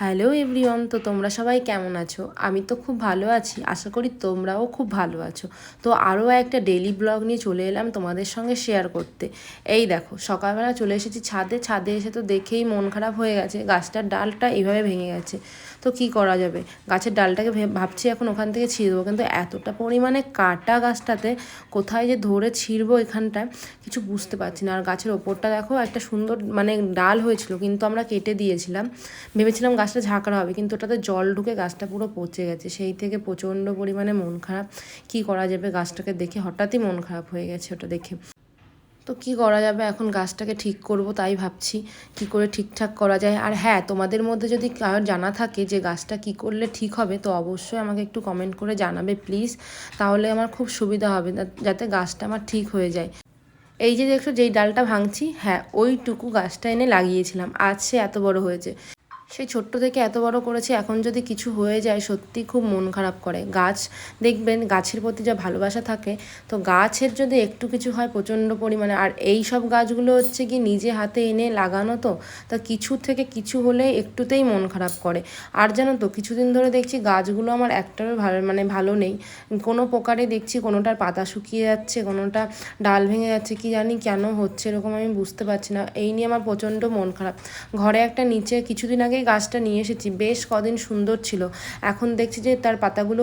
Hello everyone, তো তোমরা সবাই কেমন আছো? আমি তো খুব ভালো আছি, আশা করি তোমরাও খুব ভালো আছো। তো আরও একটা ডেলি ব্লগ নিয়ে চলে এলাম তোমাদের সঙ্গে শেয়ার করতে। এই দেখো, সকালবেলা চলে এসেছি ছাদে ছাদে এসে তো দেখেই মন খারাপ হয়ে গেছে, গাছটার ডালটা এইভাবে ভেঙে গেছে। তো কি করা যাবে? গাছের ডালটাকে ভাবছি এখন ওখান থেকে ছিঁড়বো কিন্তু এতটা পরিমাণে কাটা গাছটাতে কোথায় যে ধরে ছিঁড়বো এখানটায় কিছু বুঝতে পারছি না। আর গাছের ওপরটা দেখো, একটা সুন্দর মানে ডাল হয়েছিল, কিন্তু আমরা কেটে দিয়েছিলাম। ভেবেছিলাম গাছটা ঝাঁকড়া হবে, কিন্তু ওটাতে জল ঢুকে গাছটা পুরো পচে গেছে। সেই থেকে প্রচণ্ড পরিমাণে মন খারাপ। কি করা যাবে গাছটাকে দেখে? হঠাৎই মন খারাপ হয়ে গেছে ওটা দেখে। তো কি করা যাবে? এখন গাছটাকে ঠিক করব তাই ভাবছি। কি করে ঠিকঠাক করা যায়? আর হ্যাঁ তোমাদের মধ্যে যদি কারোর জানা থাকে যে গাছটা কি করলে ঠিক হবে, তো অবশ্যই আমাকে একটু কমেন্ট করে জানাবে প্লিজ তাহলে আমার খুব সুবিধা হবে যাতে গাছটা আমার ঠিক হয়ে যায়। এই যে দেখছ, যেই ডালটা ভাঙছি হ্যাঁ ওইটুকু গাছটা এনে লাগিয়েছিলাম। আজ সে এত বড় হয়েছে। সেই ছোট্ট থেকে এত বড় করেছে, এখন যদি কিছু হয়ে যায় সত্যি খুব মন খারাপ করে। গাছ, দেখবেন গাছের প্রতি যা ভালোবাসা থাকে, তো গাছের যদি একটু কিছু হয় প্রচণ্ড পরিমাণে। আর এই সব গাছগুলো হচ্ছে কি নিজে হাতে এনে লাগানো তো, তা কিছু থেকে কিছু হলে একটুতেই মন খারাপ করে। আর জানো তো, কিছুদিন ধরে দেখছি গাছগুলো আমার একটারও ভালো মানে ভালো নেই। কোনো প্রকারে দেখছি কোনোটার পাতা শুকিয়ে যাচ্ছে, কোনোটা ডাল ভেঙে যাচ্ছে, কি জানি কেন হচ্ছে এরকম আমি বুঝতে পারছি না। এই নিয়ে আমার প্রচণ্ড মন খারাপ। ঘরে একটা নিচে কিছুদিন আগে গাছটা নিয়ে এসেছি। বেশ কদিন সুন্দর ছিল। এখন দেখছি যে তার পাতাগুলো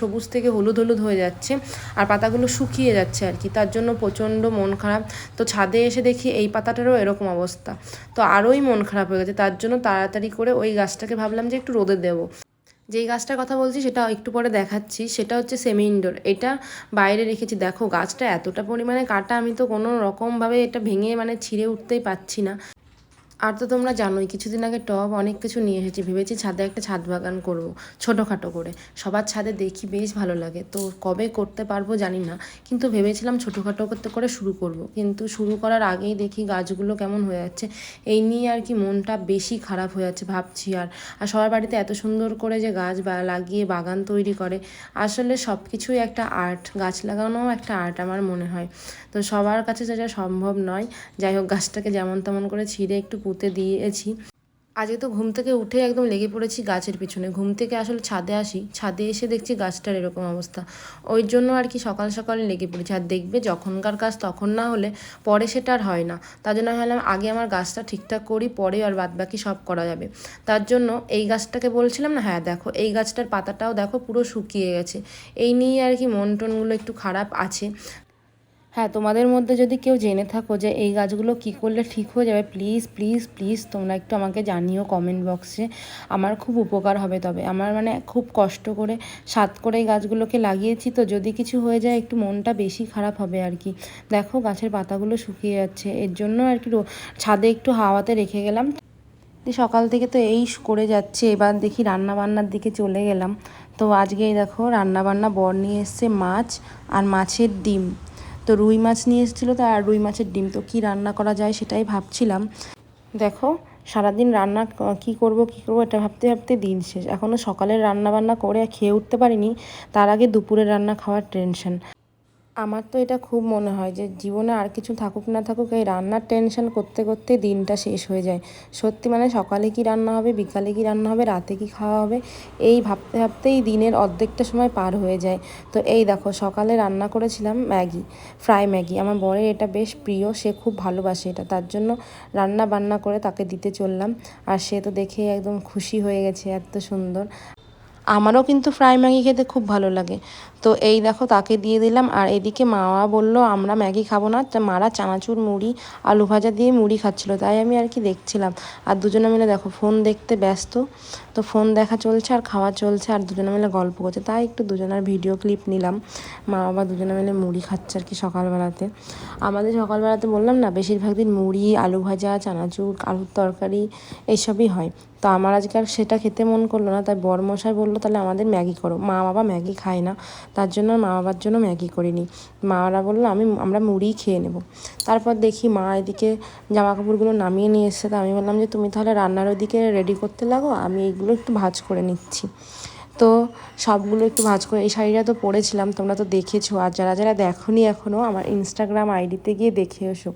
সবুজ থেকে হলুদ হলুদ হয়ে যাচ্ছে আর পাতাগুলো শুকিয়ে যাচ্ছে আর কি। তার জন্য প্রচণ্ড মন খারাপ। তো ছাদে এসে দেখি এই পাতাটারও এরকম অবস্থা। তো আরোই মন খারাপ হয়ে গেছে। তার জন্য তাড়াতাড়ি করে ওই গাছটাকে ভাবলাম যে একটু রোদে দেবো। যেই গাছটার কথা বলছি সেটা একটু পরে দেখাচ্ছি। সেটা হচ্ছে সেমি ইনডোর। এটা বাইরে রেখেছি। দেখো গাছটা এতটা পরিমাণে কাটা আমি তো কোনো রকমভাবে এটা ভেঙে মানে ছিঁড়ে উঠতেই পাচ্ছি না। আর তো তোমরা জানোই, কিছুদিন আগে টব অনেক কিছু নিয়ে এসেছি, ভেবেছি ছাদে একটা ছাদ বাগান করব, ছোটোখাটো করে। সবার ছাদে দেখি বেশ ভালো লাগে। তো কবে করতে পারব জানি না, কিন্তু ভেবেছিলাম ছোটোখাটো করতে করে শুরু করব। কিন্তু শুরু করার আগেই দেখি গাছগুলো কেমন হয়ে যাচ্ছে। এই নিয়ে আর কি মনটা বেশি খারাপ হয়ে যাচ্ছে ভাবছি আর। আর সবার বাড়িতে এত সুন্দর করে যে গাছ লাগিয়ে বাগান তৈরি করে, আসলে সব কিছুই একটা আর্ট, গাছ লাগানোও একটা আর্ট আমার মনে হয়। তো সবার কাছে যেটা সম্ভব নয়। যাই হোক, গাছটাকে যেমন তেমন করে ছিঁড়ে একটু পুঁতে দিয়েছি। আজকে তো ঘুম থেকে উঠে একদম লেগে পড়েছি গাছের পিছনে। ঘুম থেকে আসলে ছাদে আসি, ছাদে এসে দেখছি গাছটার এরকম অবস্থা। ওই জন্য আর কি সকাল সকালে লেগে পড়েছি। আর দেখবে যখনকার গাছ তখন না হলে পরে সেটা আর হয় না। তার জন্য ভাবলাম আগে আমার গাছটা ঠিকঠাক করি, পরে আর বাদ বাকি সব করা যাবে। তার জন্য এই গাছটাকে বলছিলাম না হ্যাঁ দেখো, এই গাছটার পাতাটাও দেখো পুরো শুকিয়ে গেছে। এই নিয়ে আর কি মন টনগুলো একটু খারাপ আছে। হ্যাঁ তোমাদের মধ্যে যদি কেউ জেনে থাকো যে এই গাছগুলো কি করলে ঠিক হয়ে যাবে প্লিজ প্লিজ প্লিজ তোমরা একটু আমাকে জানিও কমেন্ট বক্সে আমার খুব উপকার হবে তবে। আমার মানে খুব কষ্ট করে সাত করে এই গাছগুলোকে লাগিয়েছি তো যদি কিছু হয়ে যায় একটু মনটা বেশি খারাপ হবে আর কি। দেখো গাছের পাতাগুলো শুকিয়ে যাচ্ছে। এর জন্য আর কি ছাদে একটু হাওয়াতে রেখে গেলাম। সকাল থেকে তো এই করে যাচ্ছে। এবার দেখি রান্না বান্নার দিকে চলে গেলাম। তো আজকেই দেখো রান্না বান্না বর নিয়ে এসছে মাছ আর মাছের ডিম। তো রুই মাছ নিয়ে এসেছিল তো, আর রুই মাছের ডিম। তো কী রান্না করা যায় সেটাই ভাবছিলাম। দেখো, সারাদিন রান্না কি করব কি করব, এটা ভাবতে ভাবতে দিন শেষ। এখনও সকালের রান্না বান্না করে খেয়ে উঠতে পারিনি। তার আগে দুপুরের রান্না খাওয়ার টেনশন। আমার তো এটা খুব মনে হয় যে জীবনে আর কিছু থাকুক না থাকুক, এই রান্নার টেনশন করতে করতে দিনটা শেষ হয়ে যায়। সত্যি মানে সকালে কি রান্না হবে, বিকালে কি রান্না হবে, রাতে কি খাওয়া হবে, এই ভাবতে ভাবতেই দিনের অর্ধেকটা সময় পার হয়ে যায়। তো এই দেখো, সকালে রান্না করেছিলাম ম্যাগি, ফ্রাই ম্যাগি। আমার বরের এটা বেশ প্রিয়, সে খুব ভালোবাসে এটা। তার জন্য রান্না বান্না করে তাকে দিতে চললাম। আর সে তো দেখে একদম খুশি হয়ে গেছে, এত সুন্দর। আমারও কিন্তু ফ্রাই ম্যাগি খেতে খুব ভালো লাগে। তো এই দেখো তাকে দিয়ে দিলাম আর এদিকে মাওয়া বলল, আমরা ম্যাগি খাব না। তা মারা চানাচুর মুড়ি, আলু ভাজা দিয়ে মুড়ি খাচ্ছিলো। তাই আমি আর কি দেখছিলাম। আর দুজনে মিলে দেখো, ফোন দেখতে ব্যস্ত। তো ফোন দেখা চলছে আর খাওয়া চলছে আর দুজনে মিলে গল্প করছে। তাই একটু দুজনের ভিডিও ক্লিপ নিলাম। মা বাবা দুজনে মিলে মুড়ি খাচ্ছে আর কি সকালবেলাতে। আমাদের সকালবেলাতে বললাম না, বেশিরভাগ দিন মুড়ি, আলু ভাজা, চানাচুর, আলুর তরকারি এইসবই হয়। তো আমার আজকে আর সেটা খেতে মন করল না, তাই বরমশাই বলল, তাহলে আমাদের ম্যাগি করো। মা বাবা ম্যাগি খায় না, তার জন্য মা বাবার জন্য ম্যাগি করিনি। মারা বলল, আমি, আমরা মুড়িই খেয়ে নেব। তারপর দেখি মা এদিকে জামা কাপড়গুলো নামিয়ে নিয়ে এসছে। তো আমি বললাম যে, তুমি তাহলে রান্নার ওদিকে রেডি করতে লাগো, আমি এইগুলো একটু ভাজ করে নিচ্ছি। তো সবগুলো একটু ভাজ করে, এই শাড়িটা তো পরেছিলাম, তোমরা তো দেখেছ। আর যারা যারা দেখো এখনও আমার ইনস্টাগ্রাম আইডিতে গিয়ে দেখে এসো।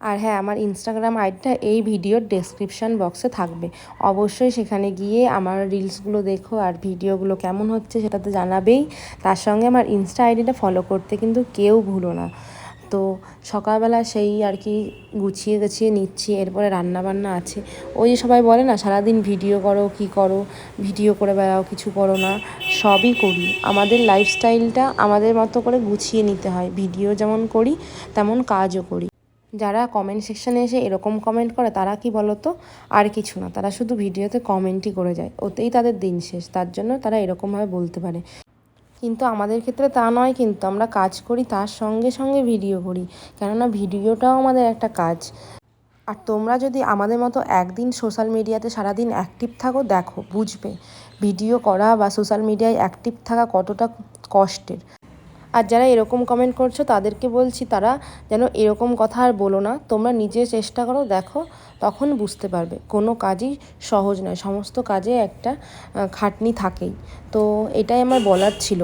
আর হ্যাঁ আমার ইনস্টাগ্রাম আইডিটা এই ভিডিওর ডেসক্রিপশান বক্সে থাকবে। অবশ্যই সেখানে গিয়ে আমার রিলসগুলো দেখো, আর ভিডিওগুলো কেমন হচ্ছে সেটা তো জানাবেই। তার সঙ্গে আমার ইনস্টা আইডিটা ফলো করতে কিন্তু কেউ ভুলো না। তো সকালবেলা সেই আর কি গুছিয়ে গুছিয়ে নিচ্ছি, এরপরে রান্না বান্না আছে। ওই যে সবাই বলে না, সারাদিন ভিডিও করো, কি করো, ভিডিও করে বেড়াও, কিছু করো না, সবই করি। আমাদের লাইফস্টাইলটা আমাদের মতো করে গুছিয়ে নিতে হয়। ভিডিও যেমন করি, তেমন কাজও করি। যারা কমেন্ট সেকশানে এসে এরকম কমেন্ট করে, তারা কি বলতো? আর কিছু না। তারা শুধু ভিডিওতে কমেন্টই করে যায়। ওতেই তাদের দিন শেষ। তার জন্য তারা এরকমভাবে বলতে পারে। কিন্তু আমাদের ক্ষেত্রে তা নয় কিন্তু আমরা কাজ করি তার সঙ্গে সঙ্গে ভিডিও করি। কেননা ভিডিওটাও আমাদের একটা কাজ। আর তোমরা যদি আমাদের মতো একদিন সোশ্যাল মিডিয়াতে সারাদিন অ্যাক্টিভ থাকো, দেখো, বুঝবে ভিডিও করা বা সোশ্যাল মিডিয়ায় অ্যাক্টিভ থাকা কতটা কষ্টের। আর যারা এরকম কমেন্ট করছ, তাদেরকে বলছি তারা যেন এরকম কথা আর বলো না। তোমরা নিজে চেষ্টা করো, দেখো, তখন বুঝতে পারবে। কোনো কাজই সহজ নয়, সমস্ত কাজে একটা খাটনি থাকেই। তো এটাই আমার বলার ছিল।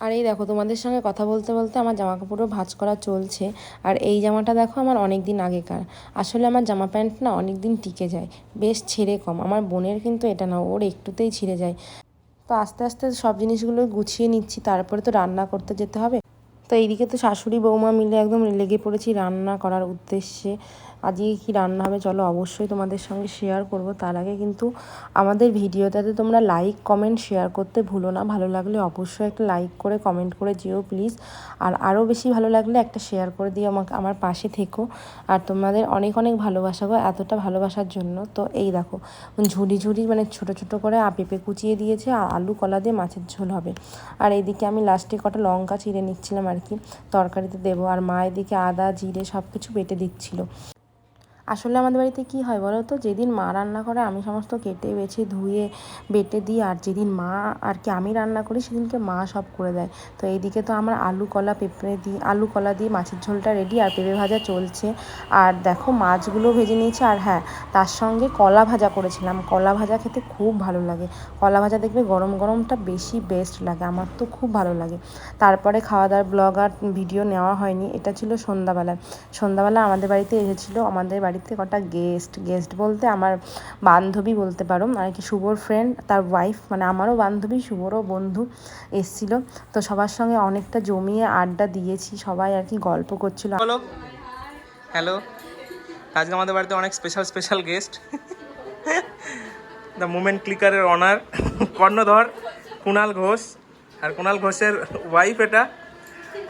আর এই দেখো, তোমাদের সঙ্গে কথা বলতে বলতে আমার জামা কাপড়ও ভাজ করা চলছে। আর এই জামাটা দেখো আমার অনেক দিন আগেকার। আসলে আমার জামা প্যান্ট না অনেক দিন টিকে যায়। বেশ ছেড়ে কম। আমার বোনের কিন্তু এটা না, ওর একটুতেই ছিঁড়ে যায়। তো আস্তে আস্তে সব জিনিসগুলো গুছিয়ে নিচ্ছি তারপরে তো রান্না করতে যেতে হবে। তো এইদিকে তো শাশুড়ি বৌমা মিলে একদম লেগে পড়েছি রান্না করার উদ্দেশ্যে। আজকে কি রান্না হবে চলো অবশ্যই তোমাদের সঙ্গে শেয়ার করব। তার আগে কিন্তু আমাদের ভিডিওটাতে তোমরা লাইক কমেন্ট শেয়ার করতে ভুলো না। ভালো লাগলে অবশ্যই একটা লাইক করে কমেন্ট করে যেও প্লিজ আর আরও বেশি ভালো লাগলে একটা শেয়ার করে দিও আমাকে, আমার পাশে থেকো। আর তোমাদের অনেক অনেক ভালোবাসা গো, এতটা ভালোবাসার জন্য। তো এই দেখো, ঝুড়ি ঝুড়ি মানে ছোট ছোট করে পেঁপে কুচিয়ে দিয়েছে, আর আলু কলা দিয়ে মাছের ঝোল হবে। আর এইদিকে আমি লাস্টে কটা লঙ্কা চিড়ে নিচ্ছিলাম আর কি। তরকারিতে দেবো। আর মা এদিকে আদা জিরে সব কিছু বেটে দিচ্ছিল। আসলে আমাদের বাড়িতে কি হয় বলো তো? যেদিন মা রান্না করে, আমি সমস্ত কেটে, বেছে, ধুয়ে, বেটে দিই। আর যেদিন মা আর কি আমি রান্না করি, সেদিনকে মা সব করে দেয়। তো এইদিকে তো আমার আলু, কলা, পেঁপে দিই আলু, কলা দিয়ে মাছের ঝোলটা রেডি আর পেঁপে ভাজা চলছে। আর দেখো মাছগুলো ভেজে নিয়েছি। আর হ্যাঁ তার সঙ্গে কলা ভাজা করেছিলাম। কলা ভাজা খেতে খুব ভালো লাগে। কলা ভাজা দেখবে গরম গরমটা বেশি বেস্ট লাগে। আমার তো খুব ভালো লাগে। তারপরে খাওয়া দাওয়ার ব্লগ আর ভিডিও নেওয়া হয়নি। এটা ছিল সন্ধ্যাবেলায় সন্ধ্যাবেলা আমাদের বাড়িতে এসেছিল। আমাদের বাড়িতে কটা গেস্ট গেস্ট বলতে আমার বান্ধবী বলতে পারো আর কি শুভর ফ্রেন্ড তার ওয়াইফ মানে আমারও বান্ধবী, শুভরও বন্ধু এসছিল। তো সবার সঙ্গে অনেকটা জমিয়ে আড্ডা দিয়েছি, সবাই আর কি গল্প করছিল। হ্যালো হ্যালো আজকে আমাদের বাড়িতে অনেক special special guest the moment ক্লিকারের owner কর্ণধর, কুণাল ঘোষ, আর কুণাল ঘোষের ওয়াইফ এটা।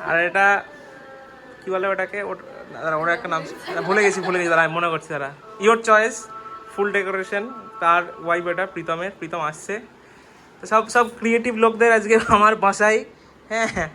আর এটা, কি বলে ওটাকে? দাঁড়া, ওর একটা নাম ভুলে গেছি ভুলে গেছি দাঁড়া আমি মনে করছি দাঁড়া। ইয়োর চয়েস ফুল ডেকোরেশন তার ওয়াইফ এটা প্রীতমের প্রীতম আসছে। তো সব সব ক্রিয়েটিভ লোকদের আজকে আমার বাসায় হ্যাঁ হ্যাঁ।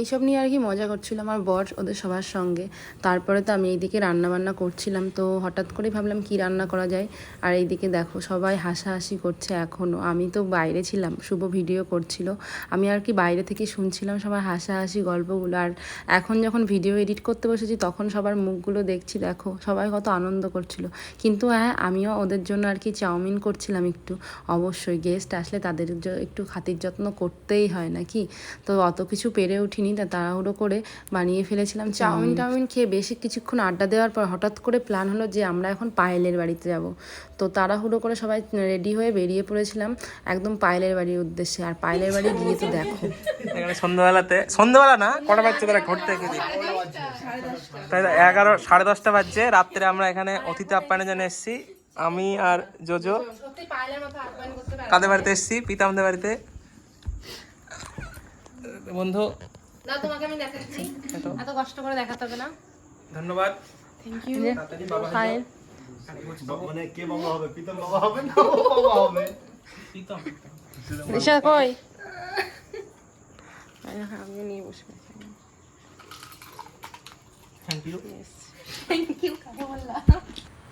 এইসব নিয়ে আর কি মজা করছিল আমার বর ওদের সবার সঙ্গে। তারপরে তো আমি এইদিকে রান্না বান্না করছিলাম, তো হঠাৎ করে ভাবলাম কি রান্না করা যায়। আর এইদিকে দেখো সবাই হাসাহাসি করছে এখনও আমি তো বাইরে ছিলাম, শুভ ভিডিও করছিল। আমি আর কি বাইরে থেকে শুনছিলাম সবার হাসাহাসি গল্পগুলো। আর এখন যখন ভিডিও এডিট করতে বসেছি, তখন সবার মুখগুলো দেখছি, দেখো সবাই কত আনন্দ করছিল। কিন্তু হ্যাঁ আমিও ওদের জন্য আর কি চাউমিন করছিলাম একটু। অবশ্যই গেস্ট আসলে তাদের একটু খাতির যত্ন করতেই হয় নাকি? তো অত কিছু পেরে উঠিনি। তা তাড়াহুড়ো করে বানিয়ে ফেলেছিলাম। চাউমিন টাউমিন খেয়ে বেশি কিছুক্ষণ আড্ডা দেওয়ার পর হঠাৎ করে প্ল্যান হলো যে আমরা এখন পায়েলের বাড়িতে যাব। তো তাড়াহুড়ো করে সবাই রেডি হয়ে বেরিয়ে পড়েছিলাম একদম পায়েলের বাড়ির উদ্দেশ্যে। আর পায়েলের বাড়ি গিয়ে তো দেখো। সন্ধ্যাবেলাতে সন্ধ্যাবেলা না কটা বাজছে তারা ঘুরতে গেছি তাই এগারো সাড়ে দশটা বাজছে রাত্রে আমরা এখানে অতিথি আপ্যায়নের জন্য এসেছি। আমি আর জোজো। কাদের বাড়িতে এসেছি? পিতামদের বাড়িতে। বন্ধু না তোমাকে আমি দেখাচ্ছি। এত কষ্ট করে দেখাতে হবে না। ধন্যবাদ। থ্যাংক ইউ মানে কে বাবা হবে? প্রীতম বাবা হবে না ও বাবা হবে? প্রীতম। ঋষা কই? আমি নিয়ে বসবো থ্যাংক ইউ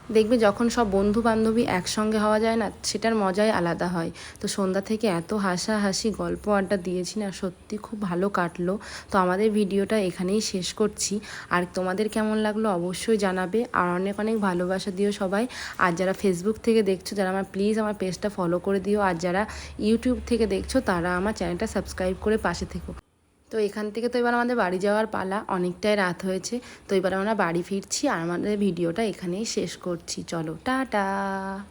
দেখবে যখন সব বন্ধু বান্ধবী একসঙ্গে হওয়া যায় না, সেটার মজাই আলাদা হয়। তো সন্ধ্যা থেকে এত হাসাহাসি, গল্প আড্ডা দিয়েছি না, সত্যি খুব ভালো কাটলো। তো আমাদের ভিডিওটা এখানেই শেষ করছি। আর তোমাদের কেমন লাগল অবশ্যই জানাবে। আর অনেক অনেক ভালোবাসা দিও সবাই। আর যারা ফেসবুক থেকে দেখছ, যারা আমার প্লিজ আমার পেজটা ফলো করে দিও। আর যারা ইউটিউব থেকে দেখছ, তারা আমার চ্যানেলটা সাবস্ক্রাইব করে পাশে থেকো। তো এখান থেকে তো এবার আমাদের বাড়ি যাওয়ার পালা, অনেকটাই রাত হয়েছে। তো এবার আমরা বাড়ি ফিরছি আর আমাদের ভিডিওটা এখানেই শেষ করছি। চলো, টাটা!